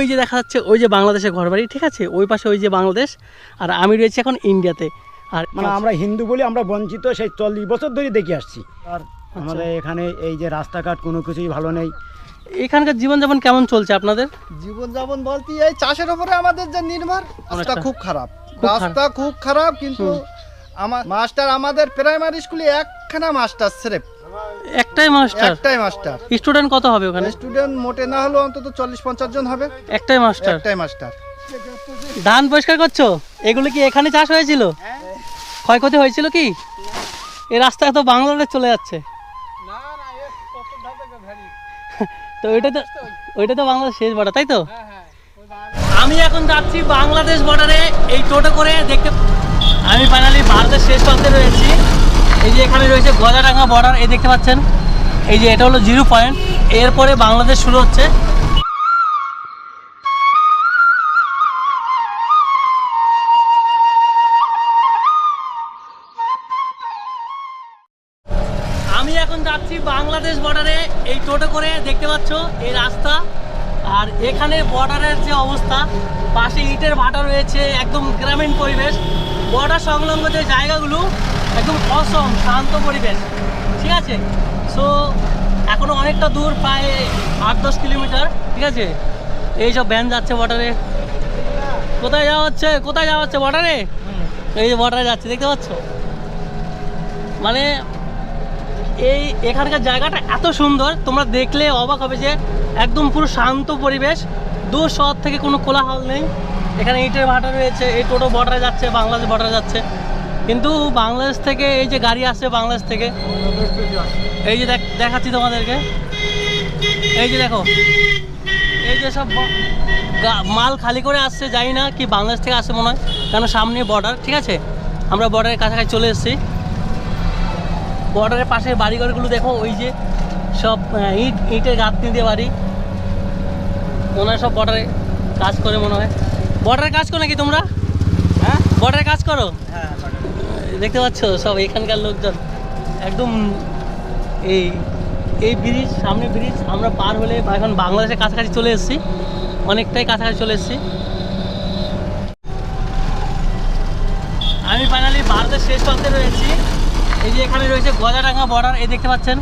ওই যে দেখা যাচ্ছে ওই যে বাংলাদেশের ঘরবাড়ি ঠিক আছে? ওই পাশে ওই যে বাংলাদেশ আর আমি রয়েছি এখন ইন্ডিয়াতে। আর মানে আমরা হিন্দু বলে আমরা বঞ্চিত সেই চল্লিশ বছর ধরে দেখে আসছি। আর আচ্ছা। আমাদের এখানে এই যে রাস্তাঘাট কোনো কিছুই ভালো নেই। এখানকার জীবনযাপন কেমন চলছে আপনাদের? জীবনযাপন বলতে এই চাষের উপরে আমাদের যে নির্ভর রাস্তা খুব খারাপ। খুব খারাপ। রাস্তা খুব খারাপ কিন্তু আমার মাস্টার আমাদের প্রাইমারি স্কুলে একখানা মাস্টার স্রেফ। একটাই মাস্টার একটাই মাস্টার স্টুডেন্ট কত হবে ওখানে? স্টুডেন্ট মোটে না হলেও অন্তত চল্লিশ পঞ্চাশ জন হবে। একটাই মাস্টার একটাই মাস্টার ধান পরিষ্কার করছ? এগুলো কি এখানে চাষ হয়েছিল? ক্ষয়ক্ষতি হয়েছিল কি? এই রাস্তায় তো বাংলাদেশ চলে যাচ্ছে। তো ওইটা তো ওইটা তো বাংলাদেশ শেষ বর্ডার তাই তো? আমি এখন যাচ্ছি বাংলাদেশ বর্ডারে এই টোটো করে দেখতে আমি ফাইনালি ভারতের শেষ প্রান্তে রয়েছি। এই যে এখানে রয়েছে গজাডাঙ্গা বর্ডার এই দেখতে পাচ্ছেন। এই যে এটা হলো জিরো পয়েন্ট। এরপরে বাংলাদেশ শুরু হচ্ছে। আমি এখন যাচ্ছি বাংলাদেশ বর্ডারে এই টোটো করে দেখতে পাচ্ছ এই রাস্তা। আর এখানে বর্ডারের যে অবস্থা, পাশে ইটের ভাটা রয়েছে, একদম গ্রামীণ পরিবেশ। বর্ডার সংলগ্ন যে জায়গাগুলো একদম অসম শান্ত পরিবেশ, ঠিক আছে? সো এখনও অনেকটা দূর, প্রায় আট দশ কিলোমিটার, ঠিক আছে? এই সব ভ্যান যাচ্ছে বর্ডারে কোথায় যাওয়া হচ্ছে? কোথায় যাওয়া হচ্ছে বর্ডারে এই যে বর্ডারে যাচ্ছে, দেখতে পাচ্ছ? মানে এই এখানকার জায়গাটা এত সুন্দর, তোমরা দেখলে অবাক হবে যে একদম পুরো শান্ত পরিবেশ। দূর শহর থেকে কোনো কোলাহল নেই। এখানে ইটের ভাটা রয়েছে, এই টোটো বর্ডারে যাচ্ছে, বাংলাদেশ বর্ডারে যাচ্ছে। কিন্তু বাংলাদেশ থেকে এই যে গাড়ি আসছে বাংলাদেশ থেকে, এই যে দেখ দেখাচ্ছি তোমাদেরকে। এই যে দেখো, এই যে সব মাল খালি করে আসছে, জানি না কি বাংলাদেশ থেকে আসছে মনে হয়, কেন সামনে বর্ডার ঠিক আছে? আমরা বর্ডারের কাছাকাছি চলে এসেছি। বর্ডারের পাশে বাড়িঘরগুলো দেখো, ওই যে সব ইট, ইটের গাঁথনি দিয়ে বাড়ি। মনে হয় সব বর্ডারে কাজ করে মনে হয়। বর্ডারে কাজ করো নাকি তোমরা? হ্যাঁ? বর্ডারে কাজ করো? হ্যাঁ। দেখতে পাচ্ছ? সব এখানকার লোকজন। একদম এই এই ব্রিজ, সামনে ব্রিজ, আমরা পার হলে এখন বাংলাদেশের কাছাকাছি চলে এসেছি। অনেকটাই কাছাকাছি চলে এসেছি। আমি ফাইনালি ভারতের শেষ প্রান্তে রয়েছি। এই যে এখানে রয়েছে গজাডাঙ্গা বর্ডার এই দেখতে পাচ্ছেন?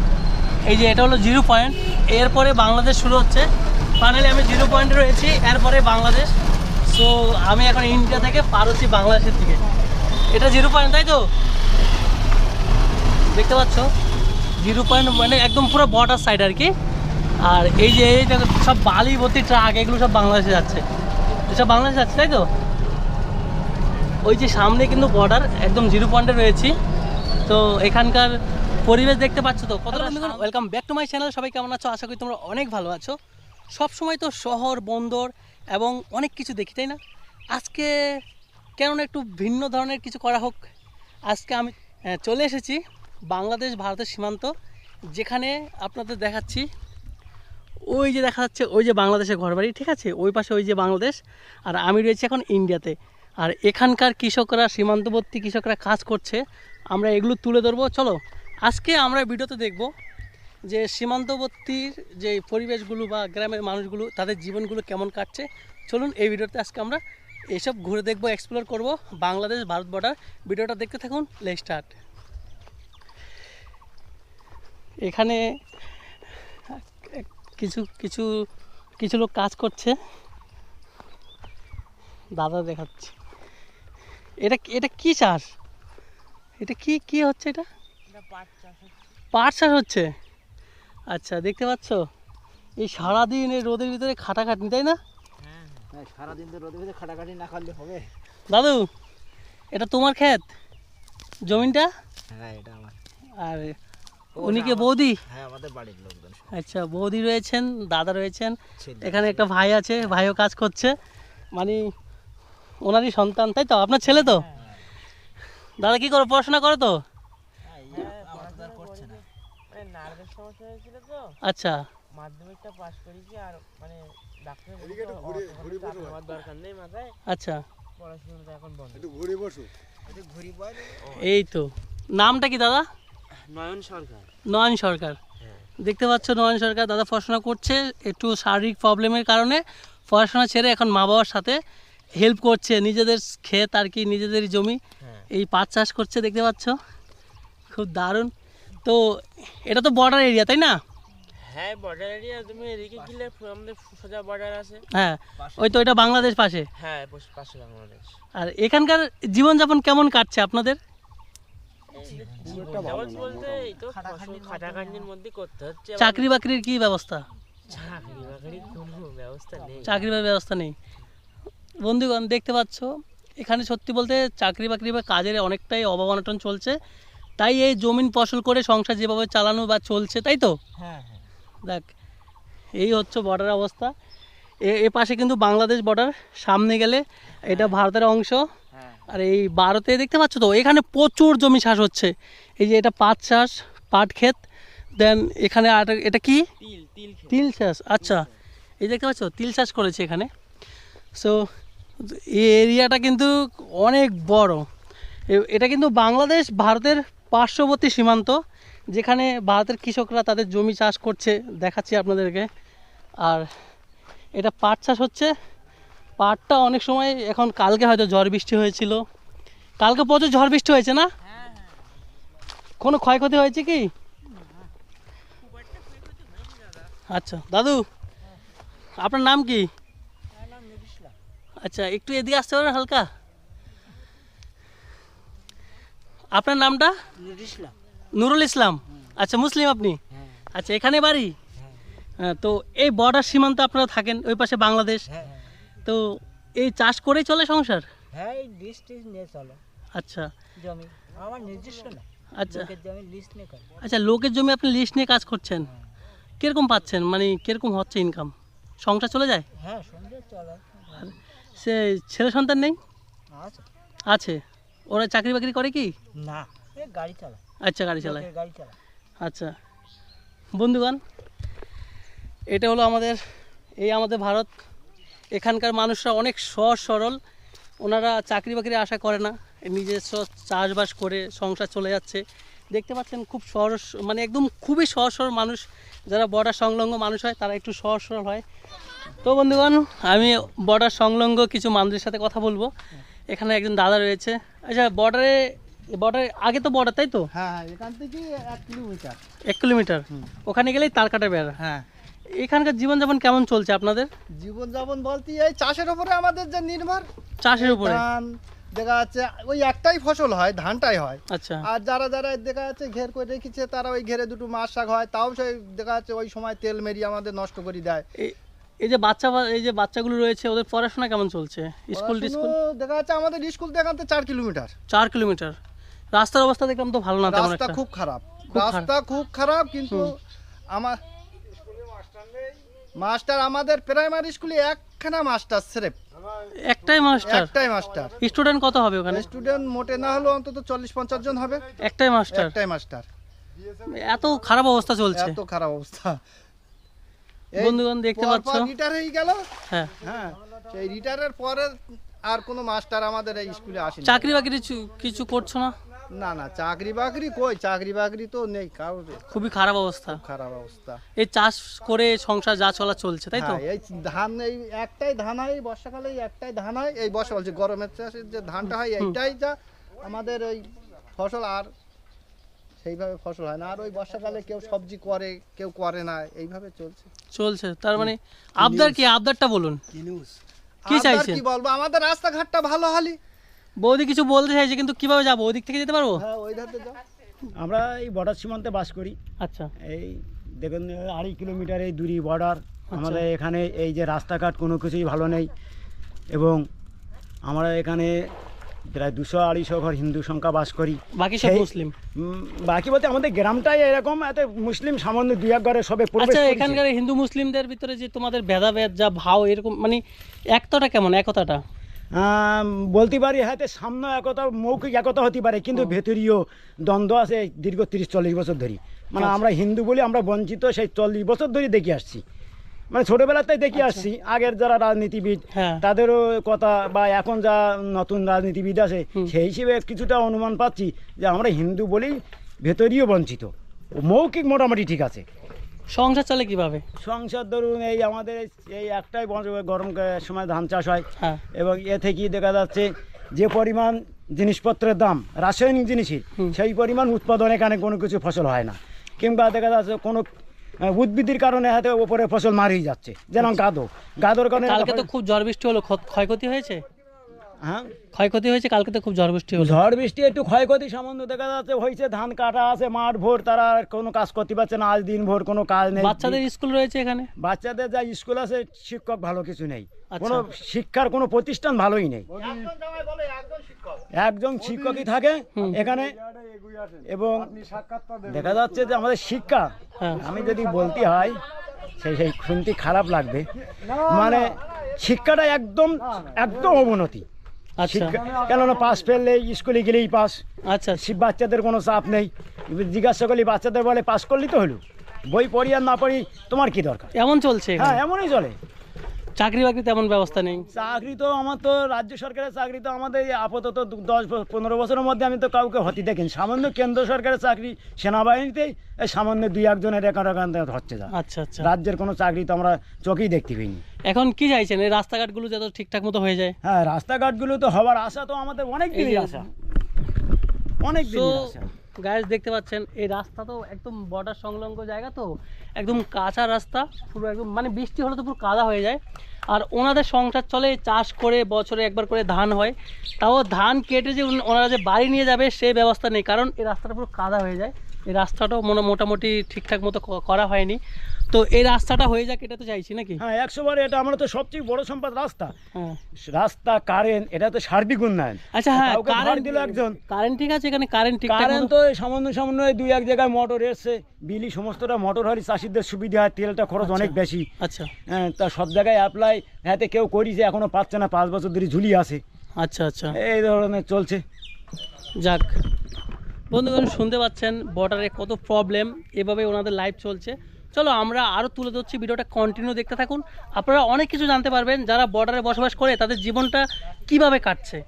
এই যে এটা হলো জিরো পয়েন্ট এরপরে বাংলাদেশ শুরু হচ্ছে। ফাইনালি আমি জিরো পয়েন্টে রয়েছি, এরপরে বাংলাদেশ। সো আমি এখন ইন্ডিয়া থেকে পার হচ্ছি বাংলাদেশের দিকে। এটা জিরো পয়েন্ট তাই তো? দেখতে পাচ্ছ? জিরো পয়েন্ট মানে একদম পুরো বর্ডার সাইড আর কি। আর এই যে এই সব বালি ভর্তি ট্রাক এগুলো সব বাংলাদেশে যাচ্ছে। এসব বাংলাদেশে যাচ্ছে তাই তো? ওই যে সামনে কিন্তু বর্ডার একদম জিরো পয়েন্টে রয়েছি। তো এখানকার পরিবেশ দেখতে পাচ্ছ তো? কতটা welcome back to my channel সবাই কেমন আছো? আশা করি তোমরা অনেক ভালো আছো। সব সময় তো শহর বন্দর এবং অনেক কিছু দেখি তাই না? আজকে কেননা একটু ভিন্ন ধরনের কিছু করা হোক। আজকে আমি চলে এসেছি বাংলাদেশ, ভারতের সীমান্ত, যেখানে আপনাদের দেখাচ্ছি ওই যে দেখা যাচ্ছে, ওই যে বাংলাদেশের ঘরবাড়ি, ঠিক আছে? ওই পাশে ওই যে বাংলাদেশ, আর আমি রয়েছি এখন ইন্ডিয়াতে। আর এখানকার কৃষকরা, সীমান্তবর্তী কৃষকরা কাজ করছে, আমরা এগুলো তুলে ধরবো। চলো, আজকে আমরা ভিডিওতে দেখব যে সীমান্তবর্তীর যে পরিবেশগুলো বা গ্রামের মানুষগুলো, তাদের জীবনগুলো কেমন কাটছে। চলুন, এই ভিডিওতে আজকে আমরা এসব ঘুরে দেখব এক্সপ্লোর করব। বাংলাদেশ ভারত বর্ডার ভিডিওটা দেখতে থাকুন লে স্টার্ট এখানে কিছু কিছু কিছু লোক কাজ করছে। দাদা দেখাচ্ছে। এটা এটা কি চাষ? এটা কি কি হচ্ছে এটা? পাট চাষ হচ্ছে? আচ্ছা দেখতে পাচ্ছ? এই সারাদিন এই রোদের ভিতরে খাটাখাটনি তাই না? সারাদিন তো রোদে ভিতরে খাটাখাটি না খাটলে হবে। দাদু এটা তোমার ক্ষেত? জমিনটা? হ্যাঁ এটা আমার। আর উনি কে বৌদি? হ্যাঁ আমাদের বাড়ির লোকজন আচ্ছা বৌদি রয়েছেন দাদা রয়েছেন। এখানে একটা ভাই আছে ভাইও কাজ করছে। মানে ওনারই সন্তান তাই তো? আপনার ছেলে তো? দাদা কি করো পড়াশোনা করো তো? করছে না নার্ভের সমস্যা হয়েছিল তো। আচ্ছা। মাধ্যমিকটা পাস করেছি আর মানে আচ্ছা। পড়াশোনাটা এখন বন্ধ। ঘুরি বয় এই তো। নামটা কি দাদা? নয়ন সরকার। নয়ন সরকার। দেখতে পাচ্ছ নয়ন সরকার দাদা পড়াশোনা করছে একটু শারীরিক প্রবলেমের কারণে পড়াশোনা ছেড়ে এখন মা বাবার সাথে হেল্প করছে। নিজেদের ক্ষেত আর কি নিজেদের জমি। হ্যাঁ। এই পাট চাষ করছে দেখতে পাচ্ছ? খুব দারুণ। তো এটা তো বর্ডার এরিয়া তাই না? হ্যাঁ বর্ডার এরিয়া তুমি এদিকে গেলে আমাদের সোজা বর্ডার আছে। হ্যাঁ ওই তো এটা বাংলাদেশ পাশে। হ্যাঁ পাশে বাংলাদেশ। আর এখানকার জীবনযাপন কেমন কাটছে আপনাদের? চাকরি বাকরির কি ব্যবস্থা? চাকরি বাকরি কোনো ব্যবস্থা নেই। বা ব্যবস্থা নেই। বন্ধুগণ দেখতে পাচ্ছ এখানে সত্যি বলতে চাকরি বাকরি বা কাজের অনেকটাই অভাব অনটন চলছে। তাই এই জমিন ফসল করে সংসার যেভাবে চালানো বা চলছে তাই তো? হ্যাঁ হ্যাঁ। দেখ এই হচ্ছে বর্ডার অবস্থা। এ পাশে কিন্তু বাংলাদেশ বর্ডার সামনে গেলে এটা ভারতের অংশ। হ্যাঁ আর এই ভারতে দেখতে পাচ্ছ তো এখানে প্রচুর জমি চাষ হচ্ছে। এই যে এটা পাট চাষ পাট ক্ষেত দেন এখানে আর এটা কি? তিল চাষ আচ্ছা। এই দেখতে পাচ্ছ তিল চাষ করেছে এখানে। সো এই এরিয়াটা কিন্তু অনেক বড়। এটা কিন্তু বাংলাদেশ ভারতের পার্শ্ববর্তী সীমান্ত। যেখানে ভারতের কৃষকরা তাদের জমি চাষ করছে, দেখাচ্ছি আপনাদেরকে। আর এটা পাট চাষ হচ্ছে। পাটটা অনেক সময় এখন কালকে হয়তো ঝড় বৃষ্টি হয়েছিল। কালকে প্রচুর ঝড় বৃষ্টি হয়েছে না? কোনো ক্ষয়ক্ষতি হয়েছে কি? আচ্ছা দাদু, আপনার নাম কি? আচ্ছা একটু এদিকে আসতে পারেন হালকা। আপনার নামটা? নুরুল ইসলাম। আচ্ছা মুসলিম আপনি? আচ্ছা এখানে বাড়ি? হ্যাঁ, তো এই বর্ডার সীমান্তে আপনারা থাকেন ওই পাশে বাংলাদেশ। তো এই চাষ করেই চলে সংসার? হ্যাঁ এই লিস্ট নিয়ে চলো। আচ্ছা। জমি আমার নিজস্ব না। আচ্ছা। লোকের জমি লিস্ট নিয়ে আচ্ছা লোকের জমি আপনি লিস্ট নিয়ে কাজ করছেন। কীরকম পাচ্ছেন? মানে কীরকম হচ্ছে ইনকাম সংসার চলে যায়? হ্যাঁ চলো। সে ছেলে সন্তান নেই? আছে। ওরা চাকরি বাকরি করে কি? না গাড়ি চালা আচ্ছা গাড়ি চালায়। আচ্ছা। বন্ধুগণ এটা হলো আমাদের এই আমাদের ভারত। এখানকার মানুষরা অনেক সহজ সরল ওনারা চাকরি বাকরি আশা করে না। নিজস্ব চাষবাস করে সংসার চলে যাচ্ছে। দেখতে পাচ্ছেন খুব সহজ মানে একদম খুবই সহজ সরল মানুষ। যারা বর্ডার সংলগ্ন মানুষ হয় তারা একটু সহজ সরল হয়। তো বন্ধুগণ আমি বর্ডার সংলগ্ন কিছু মানুষের সাথে কথা বলব। এখানে একজন দাদা রয়েছে। আচ্ছা বর্ডারে বর্ডারে আগে তো বর্ডার তাই তো? হ্যাঁ হ্যাঁ এখান থেকে এক কিলোমিটার। এক কিলোমিটার? ওখানে গেলেই তার কাটা বেড়া। হ্যাঁ। এখানকার জীবনযাপন কেমন চলছে আপনাদের? জীবনযাপন বলতে এই চাষের উপরে আমাদের যে নির্ভর চাষের উপরে? ধান দেখা যাচ্ছে ওই একটাই ফসল হয় ধানটাই হয়। আচ্ছা। আর যারা যারা দেখা যাচ্ছে ঘের করে রেখেছে তারা ওই ঘেরে দুটো মাছ শাক হয় তাও সেই দেখা যাচ্ছে ওই সময় তেল মেরিয়ে আমাদের নষ্ট করে দেয়। এই- যে বাচ্চা এই যে বাচ্চাগুলো রয়েছে ওদের পড়াশোনা কেমন চলছে? স্কুল টিস্কুল? দেখা যাচ্ছে আমাদের স্কুল তো চার কিলোমিটার। চার কিলোমিটার। রাস্তার অবস্থা দেখলাম তো ভালো না তেমন রাস্তা একটা। খুব খারাপ। রাস্তা খুব খারাপ কিন্তু আমার মাস্টার আমাদের প্রাইমারি স্কুলে একখানা মাস্টার স্রেফ। একটাই মাস্টার? একটাই মাস্টার। স্টুডেন্ট কত হবে ওখানে? স্টুডেন্ট মোটে না হলেও অন্তত চল্লিশ পঞ্চাশ জন হবে। একটাই মাস্টার? একটাই মাস্টার। এত খারাপ অবস্থা চলছে। এত খারাপ অবস্থা। বন্ধুগণ দেখতে পাচ্ছ? পর রিটায়ার হয়ে গেল? হ্যাঁ। হ্যাঁ। সেই রিটায়ারের পরে আর কোনো মাস্টার আমাদের এই স্কুলে আসেনি। চাকরি বাকরি কিছু করছ না? না না চাকরি বাকরি কই? চাকরি বাকরি তো নেই কারোর খুবই খারাপ অবস্থা। খারাপ অবস্থা। এই চাষ করে সংসার যা চলা চলছে তাই তো? হ্যাঁ, এই ধান এই একটাই ধান হয় এই বর্ষাকালে এই একটাই ধান হয় এই বর্ষা বলছে গরমের চাষের যে ধানটা হয় এইটাই যা আমাদের ওই ফসল আর সেইভাবে ফসল হয় না। আর ওই বর্ষাকালে কেউ সবজি করে কেউ করে না এইভাবে চলছে। চলছে তার মানে আবদার কি? আবদারটা বলুন। কি আর চাইছেন? কি বলব? আমাদের রাস্তাঘাটটা ভালো হলি। বৌদি কিছু বলতে চাইছে কিন্তু কীভাবে যাব? ওদিক থেকে যেতে পারব? হ্যাঁ ওই ধারে যাও। আমরা এই বর্ডার সীমান্তে বাস করি। আচ্ছা। এই দেখুন আড়াই কিলোমিটার এই দূরি বর্ডার। আমাদের এখানে এই যে রাস্তাঘাট কোনো কিছুই ভালো নেই। এবং আমরা এখানে প্রায় দুশো আড়াইশো ঘর হিন্দু সংখ্যা বাস করি। বাকি সব মুসলিম? বাকি বলতে আমাদের গ্রামটাই এরকম এত মুসলিম সামান্য দুই এক ঘরে সবে আচ্ছা এখানকার হিন্দু মুসলিমদের ভিতরে যে তোমাদের ভেদাভেদ যা ভাও এরকম মানে একতাটা কেমন একতাটা? বলতে পারি হাতে সামনে একতা মৌখিক একতা হতে পারে কিন্তু ভেতরীয় দ্বন্দ্ব আছে দীর্ঘ তিরিশ চল্লিশ বছর ধরে মানে আচ্ছা। আমরা হিন্দু বলি আমরা বঞ্চিত সেই চল্লিশ বছর ধরে দেখে আসছি মানে ছোটবেলাতেই দেখে আসছি আগের যারা রাজনীতিবিদ আচ্ছা। হ্যাঁ। তাদেরও কথা বা এখন যা নতুন রাজনীতিবিদ আছে সেই হিসেবে কিছুটা অনুমান পাচ্ছি যে আমরা হিন্দু বলেই ভেতরীয় বঞ্চিত মৌখিক মোটামুটি ঠিক আছে সংসার চলে কীভাবে? সংসার ধরুন এই আমাদের এই একটাই গরম সময় ধান চাষ হয়। হ্যাঁ। এবং এ থেকেই দেখা যাচ্ছে যে পরিমাণ জিনিসপত্রের দাম রাসায়নিক জিনিসের সেই পরিমাণ উৎপাদন এখানে কোনো কিছু ফসল হয় না। কিংবা দেখা যাচ্ছে কোনো উদ্ভিদের কারণে হাতে ওপরে ফসল মারিয়ে যাচ্ছে। যেমন গাদো। গাদোর কারণে কালকে তো খুব ঝড় বৃষ্টি হলো ক্ষ- ক্ষয়ক্ষতি হয়েছে? হ্যাঁ? ক্ষয়ক্ষতি হয়েছে কালকে তো খুব ঝড় বৃষ্টি হলো। ঝড় বৃষ্টি একটু ক্ষয়ক্ষতি সামান্য দেখা যাচ্ছে হয়েছে ধান কাটা আছে মাঠ ভোর তারা আর কোনো কাজ করতে পারছে না আজ দিন ভোর কোনো কাজ নেই। বাচ্চাদের স্কুল রয়েছে এখানে? বাচ্চাদের যা স্কুল আছে শিক্ষক ভালো কিছু নেই। আচ্ছা। কোনো শিক্ষার কোনো প্রতিষ্ঠান ভালোই নেই। একজন শিক্ষকই থাকে এখানে। এবং দেখা যাচ্ছে যে আমাদের শিক্ষা হ্যাঁ। আমি যদি বলতে হয় সেই সেই শুনতে খারাপ লাগবে। মানে শিক্ষাটা একদম একদম অবনতি। আচ্ছা। কেননা পাস ফেললে স্কুলে গেলেই পাস আচ্ছা সে- বাচ্চাদের কোনো চাপ নেই। জিজ্ঞাসা করলে বাচ্চাদের বলে পাস করলি তো হলো? বই পড়ি আর না পড়ি তোমার কি দরকার? এমন চলছে হ্যাঁ এমনই চলে। চাকরি বাকরি তেমন ব্যবস্থা নেই? চাকরি তো আমার তো রাজ্য সরকারের চাকরি তো আমাদের আপাতত দশ পনেরো বছরের মধ্যে আমি তো কাউকে হতে দেখিনি। সামান্য কেন্দ্র সরকারের চাকরি সেনাবাহিনীতেই এই সামান্য দুই একজনের একান একান হচ্ছে যা। আচ্ছা আচ্ছা। রাজ্যের কোনো চাকরি তো আমরা চোখেই দেখতে পাইনি। এখন কি চাইছেন? এই রাস্তাঘাটগুলো যাতে ঠিকঠাক মতো হয়ে যায়? হ্যাঁ রাস্তাঘাটগুলো তো হওয়ার আশা তো আমাদের অনেক দিনই আশা। অনেক দিনই আশা। গায়েস দেখতে পাচ্ছেন, এই রাস্তা তো একদম বর্ডার সংলগ্ন জায়গা তো, একদম কাঁচা রাস্তা, পুরো একদম মানে বৃষ্টি হলে তো পুরো কাদা হয়ে যায়। আর ওনাদের সংসার চলে, চাষ করে, বছরে একবার করে ধান হয়। তাও ধান কেটে যে ওনারা যে বাড়ি নিয়ে যাবে সেই ব্যবস্থা নেই, কারণ এই রাস্তাটা পুরো কাদা হয়ে যায়। এই রাস্তাটাও মোটামুটি ঠিকঠাক মতো করা হয়নি। তো এই রাস্তাটা হয়ে যাক এটা তো চাইছি নাকি? হ্যাঁ একশো বার এটা আমরা তো সবচেয়ে বড় সম্পদ রাস্তা। হ্যাঁ। রাস্তা কারেন্ট এটা তো সার্বিক উন্নয়ন। আচ্ছা হ্যাঁ কারেন্ট দিল একজন। কারেন্ট ঠিক আছে এখানে কারেন্ট ঠিকঠাক কারেন্ট তো সামান্য সামান্য দুই এক জায়গায় মোটর এসছে। বিলি সমস্তটা মোটর হলে চাষিদের সুবিধা হয় তেলটা খরচ আচ্ছা। অনেক বেশি। আচ্ছা। হ্যাঁ, তা সব জায়গায় অ্যাপ্লাই হাতে কেউ করিছে এখনও পাচ্ছে না পাঁচ বছর ধরে ঝুলি আছে। আচ্ছা আচ্ছা। এই ধরনের চলছে। যাক বন্ধুগণ শুনতে পাচ্ছেন বর্ডারে কত প্রবলেম এভাবে ওনাদের লাইফ চলছে। চলো আমরা আরও তুলে ধরছি ভিডিওটা কন্টিনিউ দেখতে থাকুন। আপনারা অনেক কিছু জানতে পারবেন যারা বর্ডারে বসবাস করে তাদের জীবনটা কীভাবে কাটছে।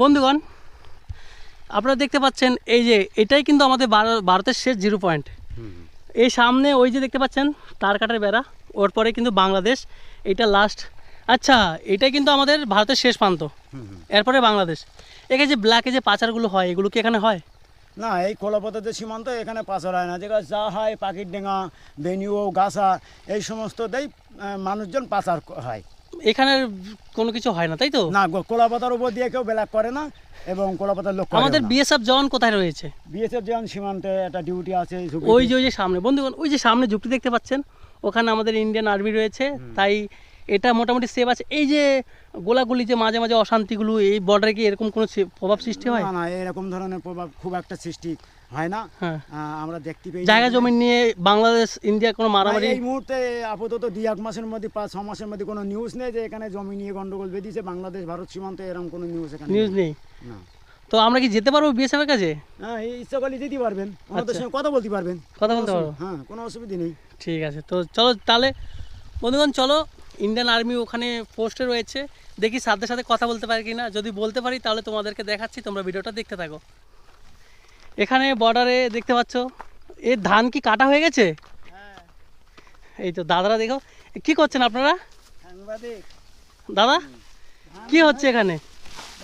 বন্ধুগণ আপনারা দেখতে পাচ্ছেন এই যে এটাই কিন্তু আমাদের ভারতের শেষ জিরো পয়েন্ট এই সামনে ওই যে দেখতে পাচ্ছেন তার কাটার বেড়া ওর পরে কিন্তু বাংলাদেশ এটা লাস্ট আচ্ছা এটাই কিন্তু আমাদের ভারতের শেষ প্রান্ত। এরপরে বাংলাদেশ। এখানে যে ব্ল্যাকে যে পাচারগুলো হয় এগুলো কি এখানে হয়? না এই কলাপাতা যে সীমান্ত এখানে পাচার হয় না। যেগুলো যা হয় পাখির ডেঙা বেনিও গাছা এই সমস্ত দেই মানুষজন পাচার হয়। এখানে কোনো কিছু হয় না তাই তো? না কলাপাতার উপর দিয়ে কেউ ব্ল্যাক করে না এবং কলাপাতার লোক আমাদের বিএসএফ জওয়ান কোথায় রয়েছে? বিএসএফ যেমন সীমান্তে একটা ডিউটি আছে ওই যে ওই যে সামনে বন্ধুগণ ওই যে সামনে ঝুঁকটি দেখতে পাচ্ছেন? ওখানে আমাদের ইন্ডিয়ান আর্মি রয়েছে তাই এটা মোটামুটি সেভ আছে। এই যে গোলাগুলি যে মাঝে মাঝে অশান্তিগুলো এই বর্ডারে কি এরকম কোনো প্রভাব সৃষ্টি হয়? না এরকম ধরনের প্রভাব খুব একটা সৃষ্টি হয় না। হ্যাঁ। আমরা দেখতে পেয়ে জায়গা জমি নিয়ে বাংলাদেশ ইন্ডিয়া কোনো মারামারি? এই মুহূর্তে আপাতত দুই এক মাসের মধ্যে পাঁচ ছ মাসের মধ্যে কোনো নিউজ নেই যে এখানে জমি নিয়ে গন্ডগোল বেঁধেছে। বাংলাদেশ ভারত সীমান্তে এরকম কোনো নিউজ এখানে নিউজ নেই। না। তো আমরা কি যেতে পারব বিএসএফ এর কাছে? হ্যাঁ এই ইচ্ছা করলে যেতে পারবেন। ওনাদের আচ্ছা। সঙ্গে কথা বলতে পারবেন। কথা বলতে পারব? হ্যাঁ কোনো অসুবিধা নেই। ঠিক আছে। তো চলো তাহলে বন্ধুগণ চলো। ইন্ডিয়ান আর্মি ওখানে পোস্টে রয়েছে। দেখি সাথে সাথে কথা বলতে পারি কি না যদি বলতে পারি তাহলে তোমাদেরকে দেখাচ্ছি। তোমরা ভিডিওটা দেখতে থাকো। এখানে বর্ডারে দেখতে পাচ্ছ এ ধান কি কাটা হয়ে গেছে? এই তো দাদারা দেখো কি করছেন আপনারা? দাদা কি হচ্ছে এখানে?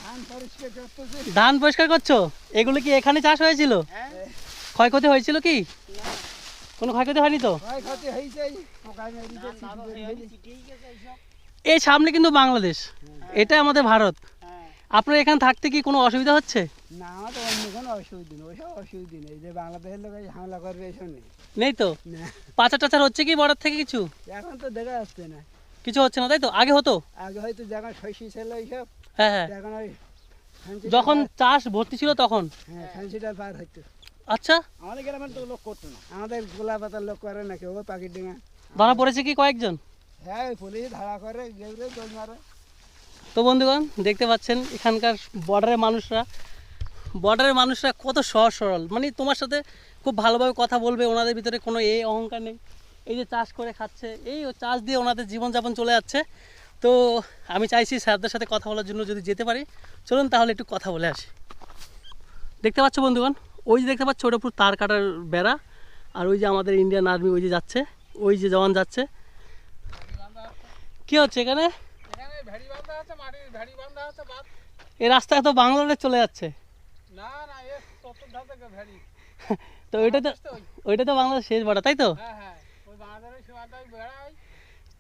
ধান পরিষ্কার করতেছে। ধান পরিষ্কার করছ? এগুলো কি এখানে চাষ হয়েছিল? ক্ষয়ক্ষতি হয়েছিল কি? কোনো ক্ষয়ক্ষতি হয়নি তো? এই সামনে কিন্তু বাংলাদেশ। এটা আমাদের ভারত। আপনার এখানে থাকতে কি কোনো অসুবিধা হচ্ছে? না আমাদের অন্য কোনো অসুবিধা নেই। ওইসব অসুবিধা নেই। যে বাংলাদেশের লোক হামলা করবে এসব নেই নেই তো? পাচার টাচার হচ্ছে কি বর্ডার থেকে কিছু? এখন তো দেখা যাচ্ছে না। কিছু হচ্ছে না তাই তো? আগে হতো? আগে হয়তো যখন শশী ছিল এইসব হ্যাঁ হ্যাঁ। যখন চাষ ভর্তি ছিল তখন? হ্যাঁ ফ্যান্সিটার পার হইতো। আচ্ছা। আমাদের গ্রামের তো লোক করতো না। আমাদের গোলা পাতার লোক করে নাকি ও পাখির ডিঙা। ধরা পড়েছে কি কয়েকজন? হ্যাঁ ওই পুলিশ ধারা করে গেলে দোল মারে। তো বন্ধুগণ দেখতে পাচ্ছেন এখানকার বর্ডারের মানুষরা বর্ডারের মানুষরা কত সহজ সরল। মানে তোমার সাথে খুব ভালোভাবে কথা বলবে ওনাদের ভিতরে কোনো এই অহংকার নেই। এই যে চাষ করে খাচ্ছে এই ও চাষ দিয়ে ওনাদের জীবনযাপন চলে যাচ্ছে। তো আমি চাইছি স্যারদের সাথে কথা বলার জন্য যদি যেতে পারি। চলুন তাহলে একটু কথা বলে আসি। দেখতে পাচ্ছ বন্ধুগণ ওই যে দেখতে পাচ্ছ ওটা পুরো তার কাটার বেড়া। আর ওই যে আমাদের ইন্ডিয়ান আর্মি ওই যে যাচ্ছে ওই যে জওয়ান যাচ্ছে। কি হচ্ছে এখানে? এই রাস্তায় তো বাংলাদেশ চলে যাচ্ছে। তো ওইটা তো ওইটা তো বাংলাদেশ শেষ বর্ডার তাই তো? হ্যাঁ হ্যাঁ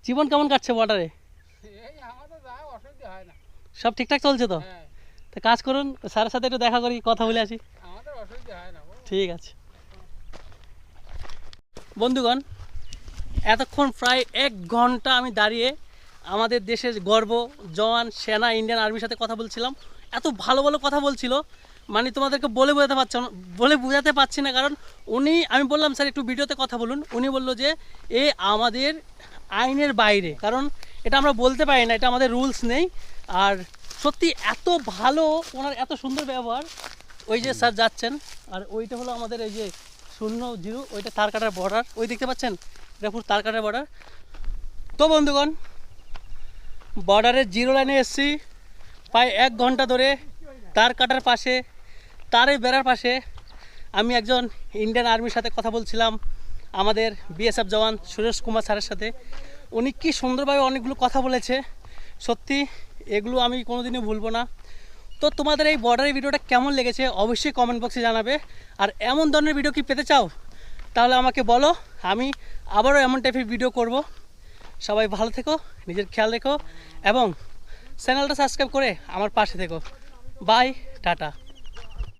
জীবন কেমন কাটছে বর্ডারে? সব ঠিকঠাক চলছে তো? হ্যাঁ। তো কাজ করুন স্যারের সাথে একটু দেখা করি কথা বলে আসি। ঠিক আছে। বন্ধুগণ, এতক্ষণ প্রায় এক ঘণ্টা আমি দাঁড়িয়ে আমাদের দেশের গর্ব, জওয়ান, সেনা, ইন্ডিয়ান আর্মির সাথে কথা বলছিলাম। এত ভালো ভালো কথা বলছিল মানে তোমাদেরকে বলে বোঝাতে পারছি বলে বোঝাতে পারছি না, কারণ উনি, আমি বললাম, স্যার, একটু ভিডিওতে কথা বলুন। উনি বলল যে, এ আমাদের আইনের বাইরে। কারণ এটা আমরা বলতে পারি না, এটা আমাদের রুলস নেই। আর সত্যি এত ভালো, ওনার এত সুন্দর ব্যবহার ওই যে স্যার যাচ্ছেন, আর ওইটা হলো আমাদের এই যে শূন্য জিরো, ওইটা তার কাটার বর্ডার ওই দেখতে পাচ্ছেন? এটা পুরো তার কাটার বর্ডার তো বন্ধুগণ বর্ডারের জিরো লাইনে এসছি, প্রায় এক ঘণ্টা ধরে তার কাটার পাশে তারে বেড়ার পাশে আমি একজন ইন্ডিয়ান আর্মির সাথে কথা বলছিলাম, আমাদের বিএসএফ জওয়ান সুরেশ কুমার স্যারের সাথে। উনি কি সুন্দরভাবে অনেকগুলো কথা বলেছে। সত্যি, এগুলো আমি কোনোদিনই ভুলবো না। তো তোমাদের এই বর্ডারের ভিডিওটা কেমন লেগেছে অবশ্যই কমেন্ট বক্সে জানাবে। আর এমন ধরনের ভিডিও কি পেতে চাও, তাহলে আমাকে বলো। আমি আবারও এমন টাইপের ভিডিও করব। সবাই ভালো থেকো, নিজের খেয়াল রেখো এবং চ্যানেলটা সাবস্ক্রাইব করে আমার পাশে থেকো। Bye tata.